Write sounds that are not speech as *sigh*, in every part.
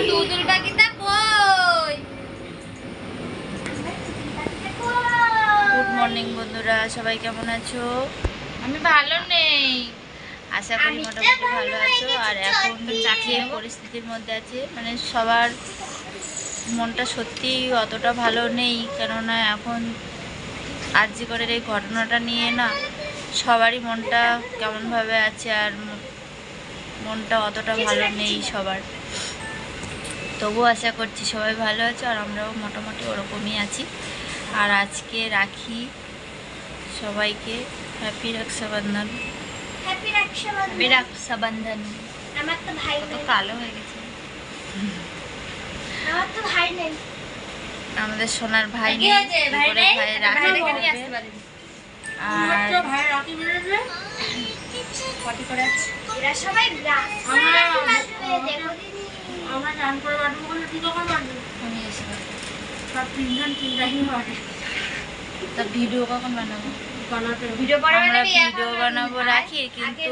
আমার দুধুল কই good morning বন্ধুরা সবাই কেমন আছো আমি ভালো নেই আশা করি মোটামুটি ভালো আছো আর এখন চাকরির পরিস্থিতির মধ্যে আছে মানে সবার মনটা সত্যি অতটা ভালো নেই কেননা এখন আর যে করের এই ঘটনাটা নিয়ে না সবারই মনটা কেমনভাবে আছে আর মনটা অতটা ভালো নেই সবার তবু আশা করছি সবাই ভালো আছে আর আমরাও মোটামুটি ওরকমই আছি। আর আজকে রাখি সবাইকে। Happy Rakshabandhan. Happy happy Rakshabandhan. আমার তো ভাই নেই। কালো হয়ে গেছে। আমার তো ভাই নেই। আমাদের সোনার ভাই নেই। ভাই করে রাখি আসতে। আর ভাই রাখি মেরেছে পটি করে আছে? এরা সবাই আমরা- দেখো আমরা গান করে বাটবো বলে তুই কখন বাটবি আমি এসে সব তিনজন তিনটাই বাটে তা ভিডিও কখন বানাবো? ভিডিও আমরা ভিডিও বানাবো রাখি কিন্তু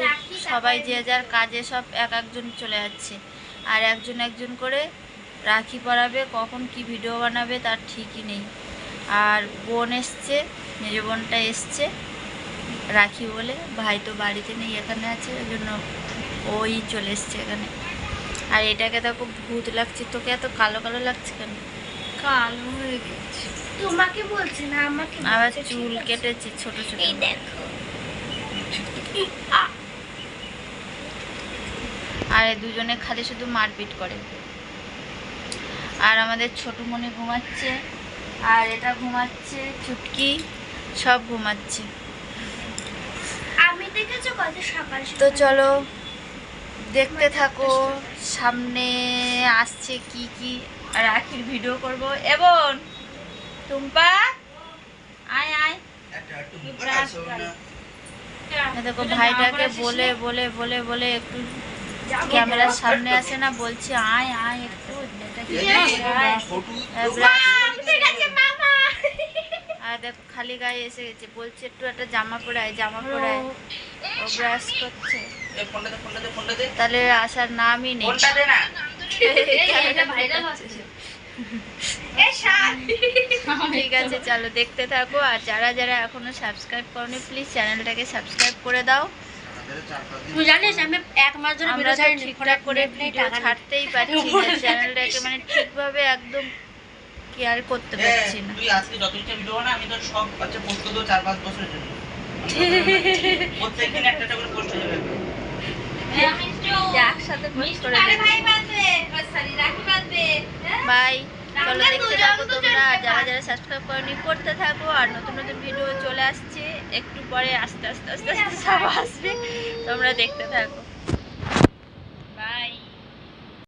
সবাই যে যার কাজে সব এক একজন চলে যাচ্ছে। আর একজন একজন করে রাখি পরাবে কখন কি ভিডিও বানাবে তার ঠিকই নেই। আর বোন এসছে মেজ বোনটা এসছে রাখি বলে ভাই তো বাড়িতে নেই এখানে আছে ওই জন্য ওই চলে এসছে এখানে। আর এটাকে তো খুব ভূত লাগছে তোকে এত কালো কালো লাগছে কেন? কালো হয়ে গেছে। তোমাকে বলছে না আমাকে আবার চুল কেটেছে ছোট ছোট এই দেখো। আর দুজনে খালি শুধু মারপিট করে। আর আমাদের ছোট মনে ঘুমাচ্ছে আর এটা ঘুমাচ্ছে চুটকি সব ঘুমাচ্ছে। আমি দেখেছ কত সকাল? তো চলো দেখতে থাকো সামনে আসছে কি কি রাখির ভিডিও করব। এবং টুম্পা আয় আয়। দেখো ভাইটাকে বলে বলে বলে বলে একটু ক্যামেরার সামনে আসে না বলছি আয় আয় একটু এটা কি আয়। আর brush ঠিক আছে মামা আর দেখো খালি গায়ে এসে গেছে। বলছে একটু একটা জামা পরায় জামা পরায়। ও ব্রাশ করছে। তাহলে আসার নামই নেই। *laughs* ঠিক আছে চলো দেখতে থাকো। আর যারা যারা এখনও সাবস্ক্রাইব করনি প্লিজ চ্যানেলটাকে সাবস্ক্রাইব করে দাও। তুই জানিস আমি এক মাস ধরে আমরা ভিডিও ছাড়িনি। ঠিকঠাক করে ভিডিও ছাড়তেই পারছি না। *laughs* চ্যানেলটাকে মানে ঠিকভাবে একদম কেয়ার করতে পারছি না। তুই আজকে যতটা ভিডিও বানা আমি তো সব বাচ্চা পোস্ট করে দেবো চার পাঁচ বছরের জন্য। প্রত্যেকদিন একটা একটা করে পোস্ট হয়ে যাবে। একসাথে করে হ্যাঁ? বাই। চলো দেখতে থাকো তোমরা। আর একটা যারা কাজ। যারা সাবস্ক্রাইব করনি করতে থাকো। আর নতুন নতুন ভিডিও চলে আসছে একটু পরে আস্তে আস্তে আস্তে আস্তে সব আসবে। তোমরা দেখতে থাকো।